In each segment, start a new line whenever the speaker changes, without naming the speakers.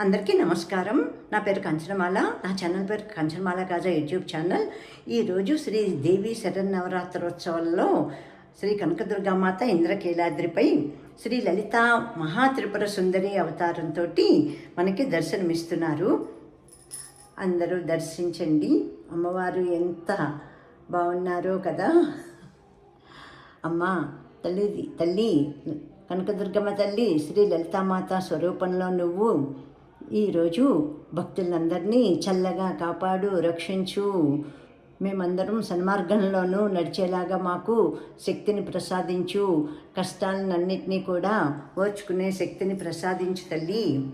అందరికీ నమస్కారం. నా పేరు కంచనమాల. నా ఛానల్ పేరు కంచనమాల కాజా యూట్యూబ్ ఛానల్. ఈరోజు శ్రీ దేవి శరన్నవరాత్రోత్సవాల్లో శ్రీ కనకదుర్గామాత ఇంద్రకీలాద్రిపై శ్రీ లలిత మహాత్రిపుర సుందరి అవతారంతో మనకి దర్శనమిస్తున్నారు. అందరూ దర్శించండి. అమ్మవారు ఎంత బాగున్నారో కదా. అమ్మ తల్లి తల్లి కనకదుర్గమ్మ తల్లి శ్రీ లలితామాత స్వరూపంలో నువ్వు ఈరోజు భక్తులందరినీ చల్లగా కాపాడు రక్షించు. మేమందరం సన్మార్గంలోనూ నడిచేలాగా మాకు శక్తిని ప్రసాదించు. కష్టాలన్నింటినీ కూడా ఓర్చుకునే శక్తిని ప్రసాదించు తల్లి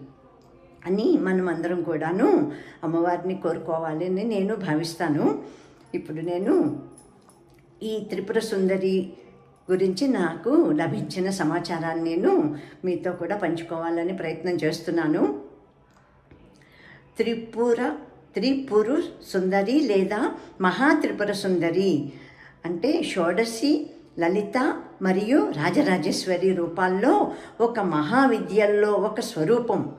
అని మనం అందరం కూడాను అమ్మవారిని కోరుకోవాలని నేను భావిస్తాను. ఇప్పుడు నేను ఈ త్రిపుర సుందరి గురించి నాకు లభించిన సమాచారాన్ని నేను మీతో కూడా పంచుకోవాలని ప్రయత్నం చేస్తున్నాను. త్రిపుర త్రిపురు సుందరి లేదా మహాత్రిపుర సుందరి అంటే షోడశి లలిత మరియు రాజరాజేశ్వరి రూపాల్లో ఒక మహావిద్యల్లో ఒక స్వరూపం.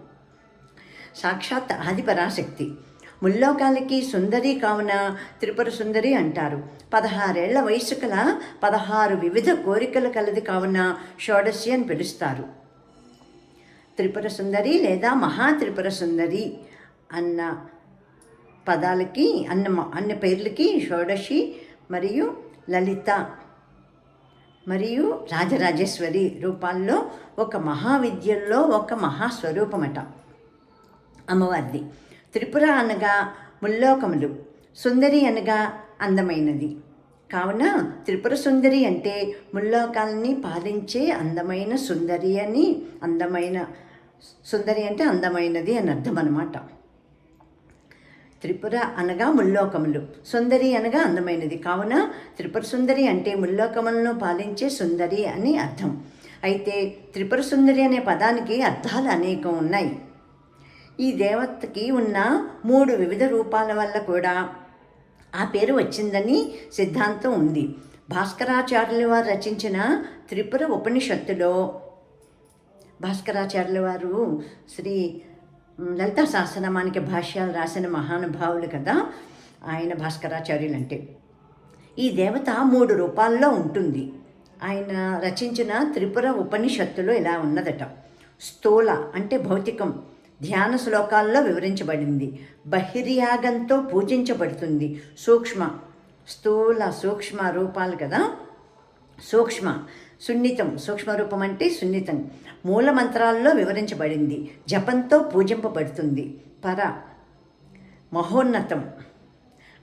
సాక్షాత్ ఆదిపరాశక్తి. ముల్లోకాలకి సుందరి కావున త్రిపుర సుందరి అంటారు. పదహారేళ్ళ వయసు కల పదహారు వివిధ కోరికలు కలది కావున షోడశి అని పిలుస్తారు. త్రిపుర సుందరి లేదా మహా త్రిపుర సుందరి అన్న పదాలకి అన్న అన్న పేర్లకి షోడశి మరియు లలిత మరియు రాజరాజేశ్వరి రూపాల్లో ఒక మహావిద్యల్లో ఒక మహాస్వరూపమట అమ్మవారిది. త్రిపుర అనగా ముల్లోకములు సుందరి అనగా అందమైనది. కావున త్రిపుర సుందరి అంటే ముల్లోకాలని పాలించే అందమైన సుందరి అని అందమైన సుందరి అంటే అందమైనది అని అర్థం అనమాట త్రిపుర అనగా ముల్లోకములు. సుందరి అనగా అందమైనది. కావున త్రిపుర సుందరి అంటే ముల్లోకములను పాలించే సుందరి అని అర్థం. అయితే త్రిపుర సుందరి అనే పదానికి అర్థాలు అనేకం ఉన్నాయి. ఈ దేవతకి ఉన్న మూడు వివిధ రూపాల వల్ల కూడా ఆ పేరు వచ్చిందని సిద్ధాంతం ఉంది. భాస్కరాచార్యుల వారు రచించిన త్రిపుర ఉపనిషత్తులో భాస్కరాచార్యుల వారు శ్రీ లలితా సహస్రనామానికి భాష్యాలు రాసిన మహానుభావులు కదా ఆయన భాస్కరాచార్యులు అంటే ఈ దేవత మూడు రూపాల్లో ఉంటుంది. ఆయన రచించిన త్రిపుర ఉపనిషత్తులో ఇలా ఉన్నదట. స్థూల అంటే భౌతికం ధ్యాన శ్లోకాల్లో వివరించబడింది. బహిర్యాగంతో పూజించబడుతుంది. సూక్ష్మ స్థూల సూక్ష్మ రూపాలు కదా. సూక్ష్మ సున్నితం సూక్ష్మ రూపం అంటే సున్నితం. మూల మంత్రాల్లో వివరించబడింది. జపంతో పూజింపబడుతుంది. పర మహోన్నతం.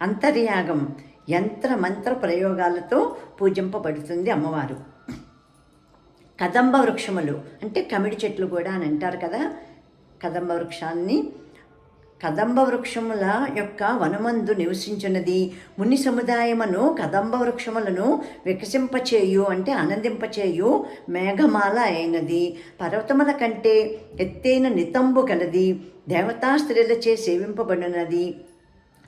అంతర్యాగం. యంత్ర మంత్ర ప్రయోగాలతో పూజింపబడుతుంది అమ్మవారు. కదంబ వృక్షములు అంటే కమిడి చెట్లు కూడా అని అంటారు కదా కదంబ వృక్షాన్ని కదంబ వృక్షముల యొక్క వనమందు నివసించినది. ముని సముదాయమును కదంబ వృక్షములను వికసింపచేయు అంటే ఆనందింపచేయు మేఘమాల అయినది. పర్వతముల కంటే ఎత్తైన నితంబు కలది. దేవతా స్త్రీలచే సేవింపబడినది.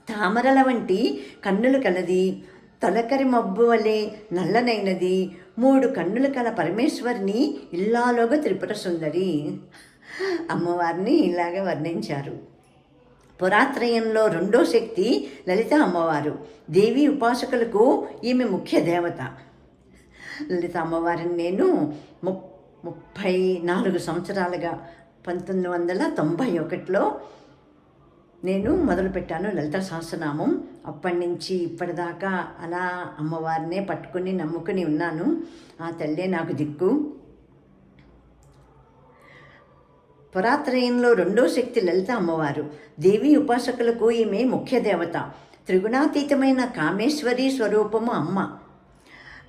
తామరల వంటి కన్నులు కలది. తొలకరి మబ్బు వలె నల్లనైనది. మూడు కన్నులు కల పరమేశ్వరిని ఇల్లాలోగా త్రిపుర సుందరి. అమ్మవారిని ఇలాగే వర్ణించారు. పురాత్రయంలో రెండో శక్తి లలిత అమ్మవారు. దేవి ఉపాసకులకు ఈమె ముఖ్య దేవత. లలిత అమ్మవారిని నేను ము ముప్పై నాలుగు సంవత్సరాలుగా పంతొమ్మిది వందల తొంభై ఒకటిలో నేను మొదలుపెట్టాను లలిత సహస్రనామం. అప్పటి నుంచి ఇప్పటిదాకా అలా అమ్మవారినే పట్టుకుని నమ్ముకుని ఉన్నాను. ఆ తల్లే నాకు దిక్కు. పురాత్రయంలో రెండో శక్తి లలిత అమ్మవారు. దేవి ఉపాసకులకు ఈమె ముఖ్య దేవత. త్రిగుణాతీతమైన కామేశ్వరి స్వరూపము అమ్మ.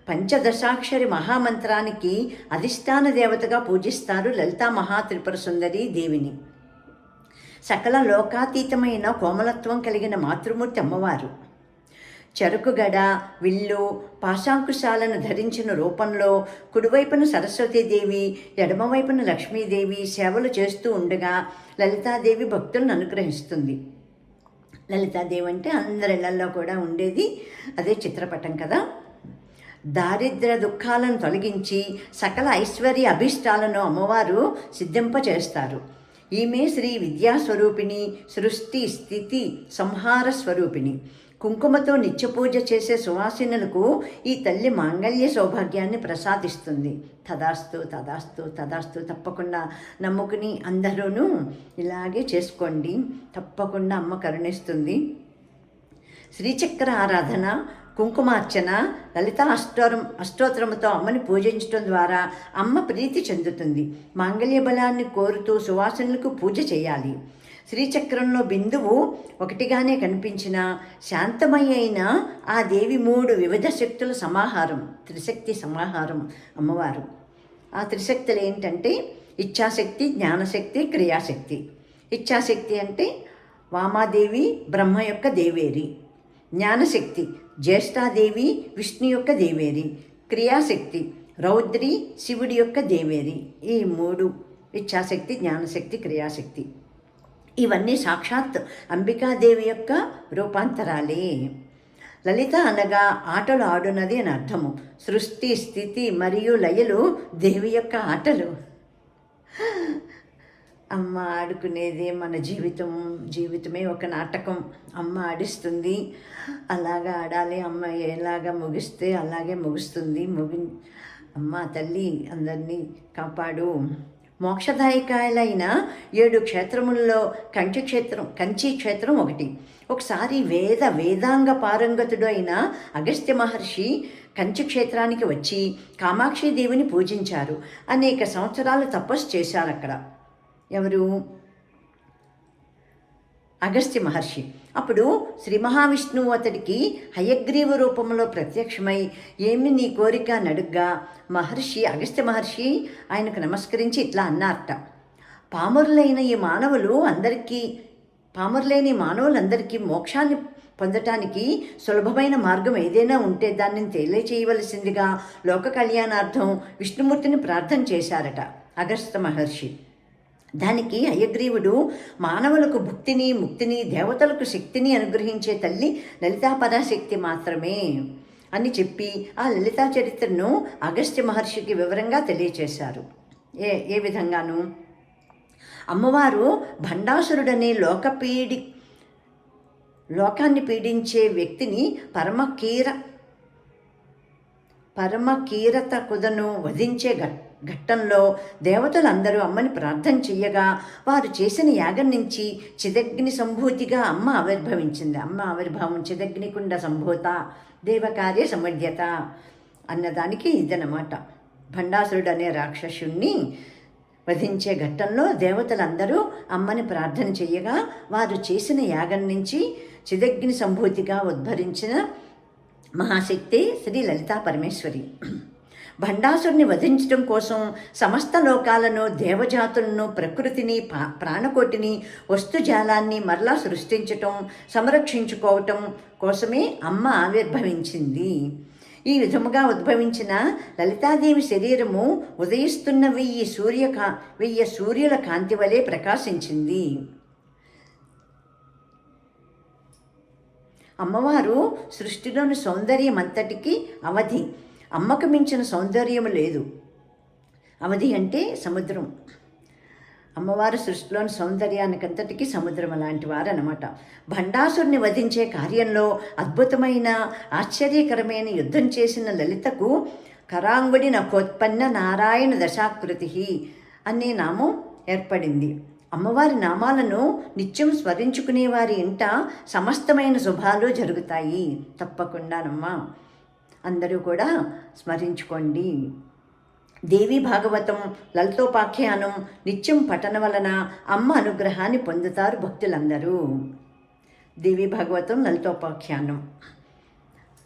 పంచదశాక్షరి మహామంత్రానికి అధిష్టాన దేవతగా పూజిస్తారు లలితా మహాత్రిపుర సుందరి దేవిని. సకల లోకాతీతమైన కోమలత్వం కలిగిన మాతృమూర్తి అమ్మవారు. చెరుకుగడ విల్లు పాశాంకుశాలను ధరించిన రూపంలో కుడివైపున సరస్వతీదేవి ఎడమవైపున లక్ష్మీదేవి సేవలు చేస్తూ ఉండగా లలితాదేవి భక్తులను అనుగ్రహిస్తుంది. లలితాదేవి అంటే అందరిళ్ళల్లో కూడా ఉండేది అదే చిత్రపటం కదా. దారిద్ర్య దుఃఖాలను తొలగించి సకల ఐశ్వర్య అభిష్టాలను అమ్మవారు సిద్ధింపచేస్తారు. ఈమె శ్రీ విద్యాస్వరూపిణి సృష్టి స్థితి సంహార స్వరూపిణి. కుంకుమతో నిత్యపూజ చేసే సువాసినులకు ఈ తల్లి మాంగళ్య సౌభాగ్యాన్ని ప్రసాదిస్తుంది. తదాస్తు తదాస్తు తదాస్తు తప్పకుండా నమ్ముకుని అందరూనూ ఇలాగే చేసుకోండి. తప్పకుండా అమ్మ కరుణిస్తుంది. శ్రీచక్ర ఆరాధన కుంకుమార్చన లలిత అష్టోరం అష్టోత్తరముతో అమ్మని పూజించడం ద్వారా అమ్మ ప్రీతి చెందుతుంది. మాంగళ్య బలాన్ని కోరుతూ సువాసనలకు పూజ చేయాలి. శ్రీచక్రంలో బిందువు ఒకటిగానే కనిపించిన శాంతమయ్యైన ఆ దేవి మూడు వివిధ శక్తుల సమాహారం త్రిశక్తి సమాహారం అమ్మవారు. ఆ త్రిశక్తులు ఏంటంటే ఇచ్ఛాశక్తి జ్ఞానశక్తి క్రియాశక్తి. ఇచ్ఛాశక్తి అంటే వామాదేవి బ్రహ్మ యొక్క దేవేరి. జ్ఞానశక్తి జ్యేష్ఠాదేవి విష్ణు యొక్క దేవేరి. క్రియాశక్తి రౌద్రి శివుడి యొక్క దేవేరి. ఈ మూడు ఇచ్ఛాశక్తి జ్ఞానశక్తి క్రియాశక్తి. ఇవన్నీ సాక్షాత్ అంబికాదేవి యొక్క రూపాంతరాలే. లలిత అనగా ఆటలు ఆడునది అని అర్థము. సృష్టి స్థితి మరియు లయలు దేవి యొక్క ఆటలు. అమ్మ ఆడుకునేది మన జీవితం జీవితమే ఒక నాటకం. అమ్మ ఆడిస్తుంది అలాగా ఆడాలి. అమ్మ ఎలాగా ముగిస్తే అలాగే ముగుస్తుంది. ముగి అమ్మ తల్లి అందరినీ కాపాడు. మోక్షదాయకాలైన ఏడు క్షేత్రములలో కంచి క్షేత్రం కంచి క్షేత్రం ఒకటి. ఒకసారి వేద వేదాంగ పారంగతుడు అయిన అగస్త్య మహర్షి కంచి క్షేత్రానికి వచ్చి కామాక్షి దేవిని పూజించారు. అనేక సంవత్సరాలు తపస్సు చేశారు అక్కడ ఎవరు? అగస్త్య మహర్షి. అప్పుడు శ్రీ మహావిష్ణువు అతడికి హయగ్రీవ రూపంలో ప్రత్యక్షమై ఏమి నీ కోరిక నడుగ్గా? మహర్షి అగస్త్య మహర్షి ఆయనకు నమస్కరించి ఇట్లా అన్నారట. పామరులైన ఈ మానవులు అందరికీ పామరులేని మానవులందరికీ మోక్షాన్ని పొందటానికి సులభమైన మార్గం ఏదైనా ఉంటే దాన్ని తెలియచేయవలసిందిగా లోక కళ్యాణార్థం విష్ణుమూర్తిని ప్రార్థన చేశారట అగస్త్య మహర్షి. దానికి అయగ్రీవుడు మానవులకు భుక్తిని ముక్తిని దేవతలకు శక్తిని అనుగ్రహించే తల్లి లలితా పరాశక్తి మాత్రమే అని చెప్పి ఆ లలితా చరిత్రను అగస్త్య మహర్షికి వివరంగా తెలియచేశారు. ఏ ఏ విధంగాను? అమ్మవారు భండాసురుడనే లోకపీడి లోకాన్ని పీడించే వ్యక్తిని పరమకీర పరమకీరత కుదను వధించే ఘట్ ఘట్టంలో దేవతలందరూ అమ్మని ప్రార్థన చెయ్యగా వారు చేసిన యాగం నుంచి చిదగ్ని సంభూతిగా అమ్మ ఆవిర్భవించింది. అమ్మ ఆవిర్భావం చిదగ్నికుండ సంభూత దేవకార్య సమర్థ్యత అన్నదానికి ఇదనమాట భండాసురుడు అనే రాక్షసుణ్ణి వధించే ఘట్టంలో దేవతలందరూ అమ్మని ప్రార్థన చెయ్యగా వారు చేసిన యాగం నుంచి చిదగ్ని సంభూతిగా ఉద్భరించిన మహాశక్తి శ్రీ లలితా పరమేశ్వరి. భండాసుడిని వధించడం కోసం సమస్త లోకాలను దేవజాతులను ప్రకృతిని ప్రాణకోటిని వస్తుజాలాన్ని మరలా సృష్టించటం సంరక్షించుకోవటం కోసమే అమ్మ ఆవిర్భవించింది. ఈ విధముగా ఉద్భవించిన లలితాదేవి శరీరము ఉదయిస్తున్న వెయ్యి సూర్య కా వెయ్యి సూర్యుల కాంతి వలె ప్రకాశించింది. అమ్మవారు సృష్టిలోని సౌందర్యం అంతటికీ అవధి. అమ్మకు మించిన సౌందర్యం లేదు. అవధి అంటే సముద్రం. అమ్మవారి సృష్టిలోని సౌందర్యానికంతటికీ సముద్రం అలాంటి వారు అనమాట భండాసురుని వధించే కార్యంలో అద్భుతమైన ఆశ్చర్యకరమైన యుద్ధం చేసిన లలితకు కరాంగుడి నకోత్పన్న నారాయణ దశాకృతి అనే నామం ఏర్పడింది. అమ్మవారి నామాలను నిత్యం స్మరించుకునే వారి ఇంట సమస్తమైన శుభాలు జరుగుతాయి. తప్పకుండానమ్మా. అందరూ కూడా స్మరించుకోండి. దేవి భాగవతం లలితోపాఖ్యానం నిత్యం పఠన వలన అమ్మ అనుగ్రహాన్ని పొందుతారు భక్తులందరూ. దేవి భాగవతం లలితోపాఖ్యానం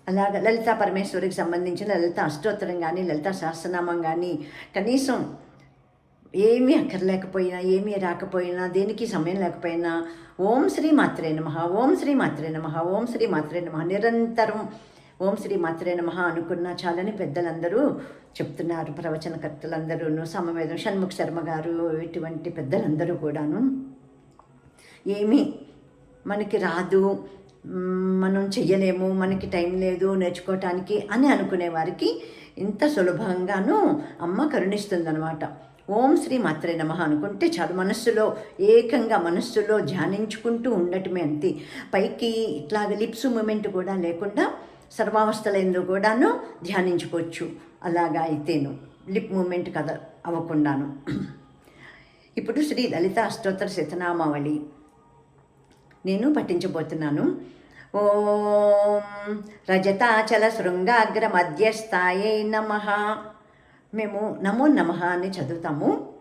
అలాగ లలితా పరమేశ్వరికి సంబంధించిన లలిత అష్టోత్తరం కానీ లలిత సహస్రనామం కానీ కనీసం ఏమీ అక్కర్లేకపోయినా ఏమీ రాకపోయినా దేనికి సమయం లేకపోయినా ఓం శ్రీ మాత్రే నమ ఓం శ్రీ మాత్రే నమ ఓం శ్రీ మాత్రే నమ నిరంతరం ఓం శ్రీ మాత్రే నమ అనుకున్నా చాలని పెద్దలందరూ చెప్తున్నారు ప్రవచనకర్తలందరూ సమవేదం షణ్ముఖ శర్మ గారు ఇటువంటి పెద్దలందరూ కూడాను. ఏమీ మనకి రాదు మనం చెయ్యలేము మనకి టైం లేదు నేర్చుకోవటానికి అని అనుకునే వారికి ఇంత సులభంగాను అమ్మ కరుణిస్తుందనమాట ఓం శ్రీ మాత్రే నమ అనుకుంటే చాలు మనస్సులో ఏకంగా మనస్సులో ధ్యానించుకుంటూ ఉండటమే అంతే. పైకి ఇట్లాగ లిప్స్ మూమెంట్ కూడా లేకుండా సర్వావస్థలందు కూడాను ధ్యానించుకోవచ్చు. అలాగా అయితేను. లిప్ మూమెంట్ కథ అవ్వకుండాను ఇప్పుడు శ్రీ లలిత అష్టోత్తర శతనామావళి. నేను పఠించబోతున్నాను. ఓం రజతాచల శృంగాగ్ర మధ్యస్థాయై నమ. మేము నమో నమ అని చదువుతాము.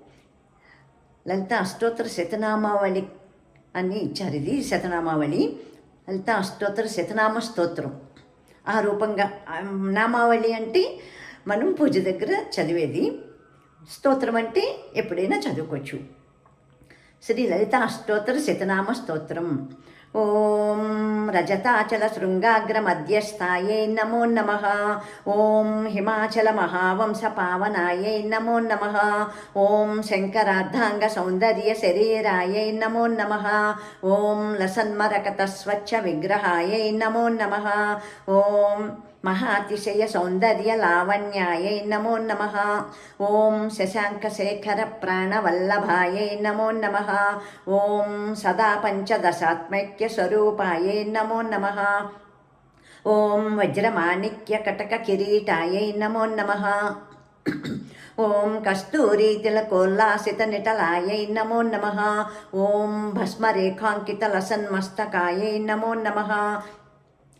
లలిత అష్టోత్తర శతనామావళి అని ఇచ్చారు ఇది శతనామావళి. లలిత అష్టోత్తర శతనామ స్తోత్రం. ఆ రూపంగా. నామావళి అంటే మనం పూజ దగ్గర చదివేది. స్తోత్రం అంటే ఎప్పుడైనా చదువుకోవచ్చు. శ్రీ లలిత అష్టోత్తర శతనామ స్తోత్రం. ఓం రజతాచల శృంగాగ్ర మధ్యస్థాయే నమో నమ. ఓం హిమాచల మహావంశ పావనాయై నమో నమ. ఓం శంకరార్ధాంగ సౌందర్య శరీరాయై నమో నమ. ఓం లసన్మరకత స్వచ్ఛ విగ్రహాయై నమో నమ. ఓం మహాతిశయ సౌందర్య లావణ్యాయై నమో నమ ఓం శశాంకశేఖర ప్రాణవల్లభాయై నమో నమ ఓం సదా పంచదశాత్మైక్య స్వరూపాయై నమో నమ ఓం వజ్రమాణిక్య కటక కిరీటాయై నమో నమ ఓం కస్తూరి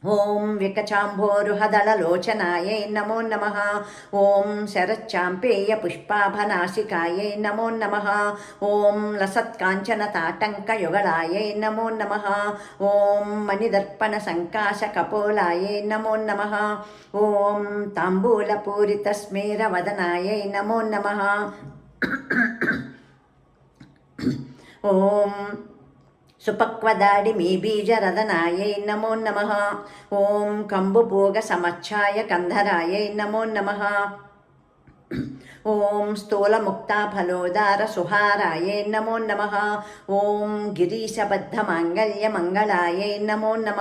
ఓం వికచాంభోరుహదళలోచనాయై నమో నమ. ఓం శరచ్చాంపేయ పుష్పాభనాశికాయై నమో నమ. ఓం లసత్కాంచన తాటంకయుగళాయై నమో నమ. ఓం మణిదర్పణ సంకాశ కపోలాయై నమో నమ. ఓం తాంబూలపూరిత తాంబూలపూరితస్మేరవదనాయై నమో నమ. ఓం సుపక్వదాడి మీ బీజరదనాయై నమో నమ. ఓం కంబుపూగ సమచ్ఛాయ కంధరాయై నమో నమ. ఓం స్థూలముక్తాఫలోదార సుహారాయై నమో నమ. ఓం గిరీశబద్ధమాంగళ్యమంగళాయై నమో నమ.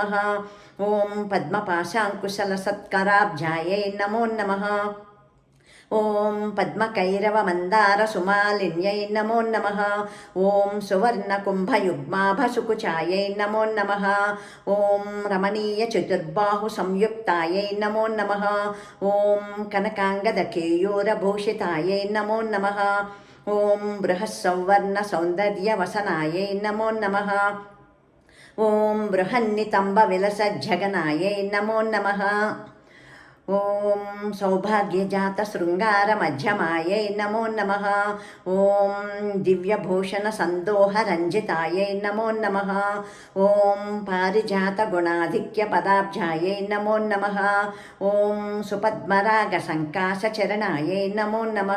ఓం పద్మపాశాంకుశల పద్మపాశాంకుశలసత్కరాబ్జాయై నమో నమ. ఓం పద్మకైరవ మందార సుమాలిన్యై నమో నమ. ఓం సువర్ణ సువర్ణకుంభయుగ్మాభసుకుచాయై నమో నమ. ఓం రమణీయ చతుర్బాహు సంయుక్తాయై నమో నమ. ఓం కనకాంగదకేయూరభూషితాయై నమో నమ. ఓం బృహస్సౌవర్ణ సౌందర్యవసనాయై నమో నమ. ఓం బృహన్నితంబ విలసజ్జగనాయై నమో నమ. ఓం సౌభాగ్యజాత శృంగార మధ్యమాయై నమో నమ. ఓం దివ్యభూషణ సందోహ రంజితాయై నమో నమ. ఓం పారిజాత గుణాధిక్య పదాబ్జాయై నమో నమ. ఓం సుపద్మరాగ సంకాశ చరణాయై నమో నమ.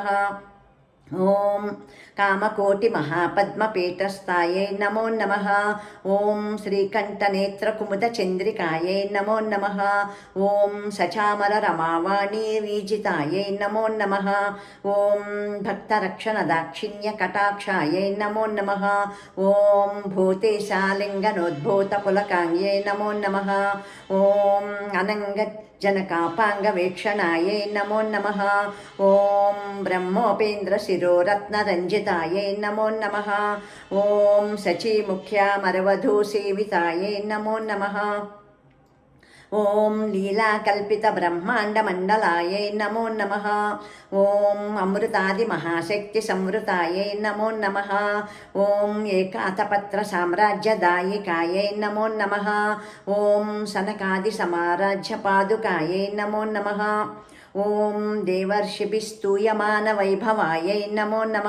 ఓం కామకోటి మహాపద్మపీఠస్థాయై నమో నమ ఓం శ్రీకంఠనేత్రకుముద చంద్రికాయై నమో నమ ఓం సచామర రమావాణీ వీజితాయై నమో నమ ఓం భక్తరక్షణ దాక్షిణ్య కటాక్షాయై నమో నమ ఓం భూతేశాలింగనోద్భూత పులకాంగ్యై నమో నమ ఓం అనంగ जनकापाङ्गवेक्षणायै नमो नमः ॐ ब्रह्मोपेन्द्र सेवितायै नमो नमः ॐ सचीमुख्यामरवधूसेवितायै नमो नमः ॐ लीलाकल्पितब्रह्माण्डमण्डलायै नमो नमः ॐ अमृतादिमहाशक्तिसंवृतायै नमो नमः ॐ एकातपत्रसाम्राज्यदायिकायै नमो नमः ॐ सनकादिसमाराज्यपादुकायै नमो नमः ఓం దేవర్షిభిస్తూయమాన వైభవాయై నమో నమ.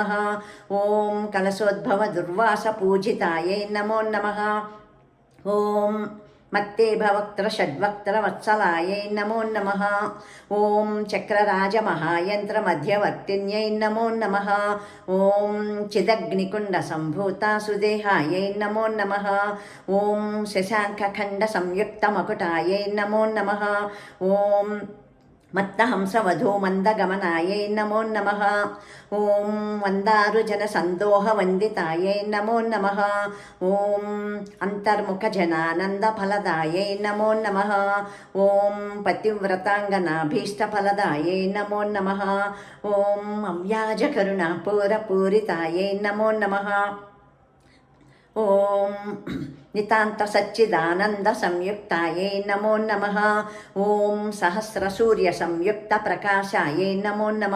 ఓం దేవర్షిభిస్తూయమానవైభవాయై కలశోద్భవ దుర్వాస పూజితాయై నమో నమ. ఓం మత్తేభవక్త్ర షడ్వక్త్ర వత్సలాయై నమో నమ. ఓం చక్రరాజ మహాయంత్ర మధ్యవర్తిన్యై నమో నమ. ఓం చిదగ్నికుండ సంభూత సుదేహాయై నమో నమ. ఓం శశాంఖఖండ సంయుక్త మకుటాయై నమో నమ. ఓం మత్తహంసవధూ మందగమనాయై నమో నమ ఓం వందారుజన సందోహ వందితాయై నమో నమ ఓం అంతర్ముఖజనానందఫలదాయై నమో నమ ఓం పతివ్రతాంగనాభీష్టఫలదాయై నమో నమ ఓం అవ్యాజకరుణాపూరపూరితాయై నమో నమ ఓం నితాంత సచ్చిదానంద సంయుక్తాయే నమో నమ ఓం సహస్రసూర్య సంయుక్త ప్రకాశాయే నమో నమ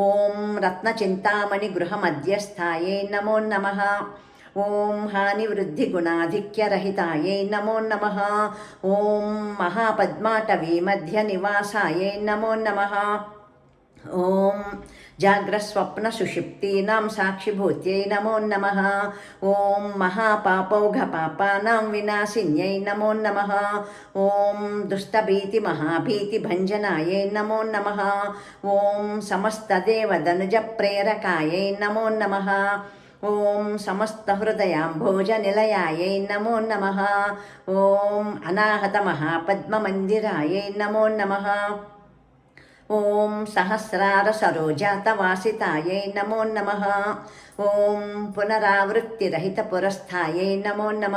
ఓం రత్నచింతామణి గృహమధ్యస్థాయే నమో నమ ఓం హానివృద్ధిగుణాధిక్యరహితాయే నమో నమ ఓం మహాపద్మాటవీమధ్య నివాసాయే నమో నమ ఓం జాగ్రస్వప్న సుషిప్తీనాం సాక్షిభూత్యై నమో నమ. ఓం మహాపాపౌఘ పాపానాం వినాశిన్యై నమో నమ. ఓం దుష్టభీతి మహాభీతి భంజనాయై నమో నమ. ఓం సమస్తదేవదనుజ ప్రేరకాయై నమో నమ. ఓం సమస్తహృదయాంభోజనిలయాయై నమో నమ. ఓం అనాహత అనాహతమహాపద్మమందిరాయై నమో నమ. ఓం సహస్రార సరోజాతవాసితాయై నమో నమ. ఓం పునరావృత్తిరహిత పురస్థాయై నమో నమ.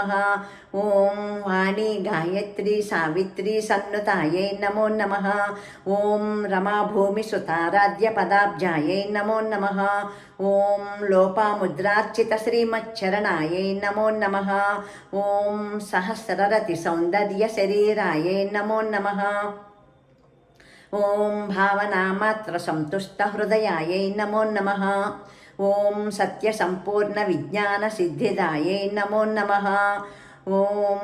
ఓం వాణి గాయత్రి సావిత్రి సన్నుతాయై నమో నమ. ఓం రమాభూమి సుతారాధ్య పదాబ్జాయై నమో నమ. ఓం లోపాముద్రార్చిత శ్రీమచ్చరణాయై నమో నమ. ఓం సహస్రరతి సౌందర్య శరీరాయై నమో నమ. ఓం భావనామాత్ర సంతుష్ట హృదయాయై నమో నమ. ఓం సత్య సంపూర్ణ విజ్ఞాన సిద్ధిదాయై నమో నమ. ఓం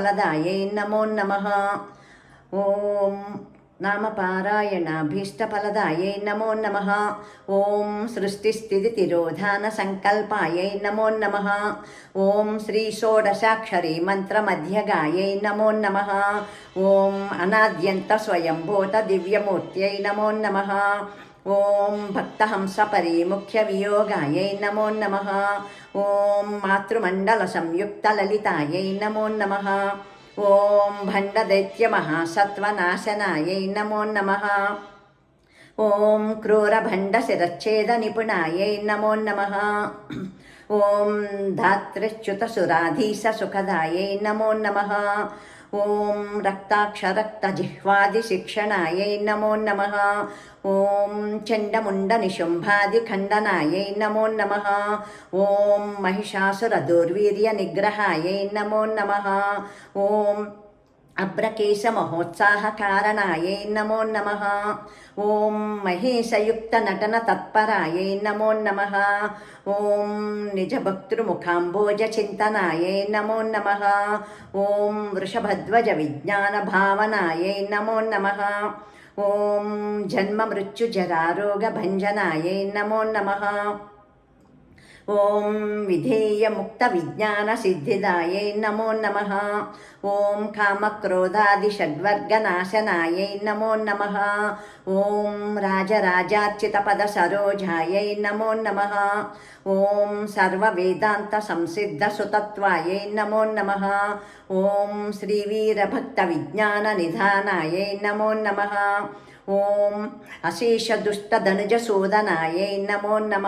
సాధనాయై నమో నమ. ఓం శ్రీనాథ సోదరీభూత శోభితాయై నమో నమ. ఓం చంద్రశేఖర సంకల్పాయై నమో నమ. ఓం శ్రీ షోడశాక్షరీ మంత్రమధ్యగాయై నమో నమ. ఓం నామపారాయణాభీష్టఫలదాయై నమో నమ. ఓం నామపారాయణాభీష్టఫలదాయై నమో నమ. ఓం సృష్టిస్థితిరోధాన సంకల్పాయై నమో నమ. ఓం భండదైత్య షోడశాక్షరీ నమో నమ. ఓం అనాద్యంత స్వయంభూత దివ్యమూర్త్యై నమో నమ. ఓం భక్తహంసపరిముఖ్యవియోగాయై నమో నమ. ఓం రక్తాక్షరక్తజిహ్వాదిశిక్షణాయై నమో నమ. ఓం చండముండ నిశుంభాది ఖండనాయై నమో నమ. ఓం మహిషాసుర దుర్వీర్య నిగ్రహాయై నమో నమ. ఓం అబ్రకేశ మహోత్సాహ కారణాయే నమో నమ. ఓం మహేశయుక్త నటన తత్పరాయే నమో నమ. ఓం నిజభక్తృముఖాంబోజ చింతనాయే నమో నమ. ఓం వృషభధ్వజ విజ్ఞాన భావనాయే నమో నమ. ఓం జన్మ మృత్యుజరారోగ భంజనాయే నమో నమ. ఓం విధేయముక్త విజ్ఞాన సిద్ధిదాయై నమో నమ ఓం కామక్రోధాది షడ్వర్గనాశనాయై నమో నమ ఓం రాజరాజార్చిత పద సరోజాయై నమో నమ ఓం సర్వవేదాంత సంసిద్ధ సుతత్వాయై నమో నమ ఓం శ్రీవీరభక్త విజ్ఞాన నిధానాయై నమో నమ ఓం అశేషదుష్టధనుజసూదనాయై నమో నమ.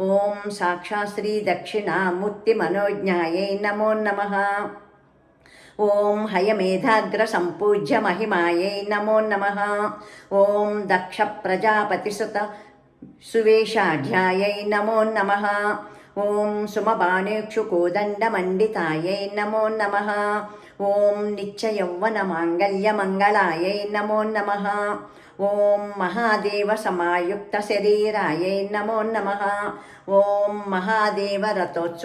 ఓం సాక్షాత్ శ్రీ దక్షిణామూర్తిమనోజ్ఞాయై నమో నమ. ఓం హయమేధాగ్ర సంపూజ్య మహిమాయై నమో నమ. ఓం దక్ష ప్రజాపతిసుత సువేషాఢ్యాయై నమో నమ. ఓం సుమబాణేక్షుకోదండమండితాయై నమో నమ. ఓం నిత్యయౌవన నిత్యయౌవనమాంగల్యమంగళాయై నమో నమ. ఓం మహాదేవ సమాయుక్త శరీరాయై నమో నమ. ఓం మహాదేవ రథోత్సు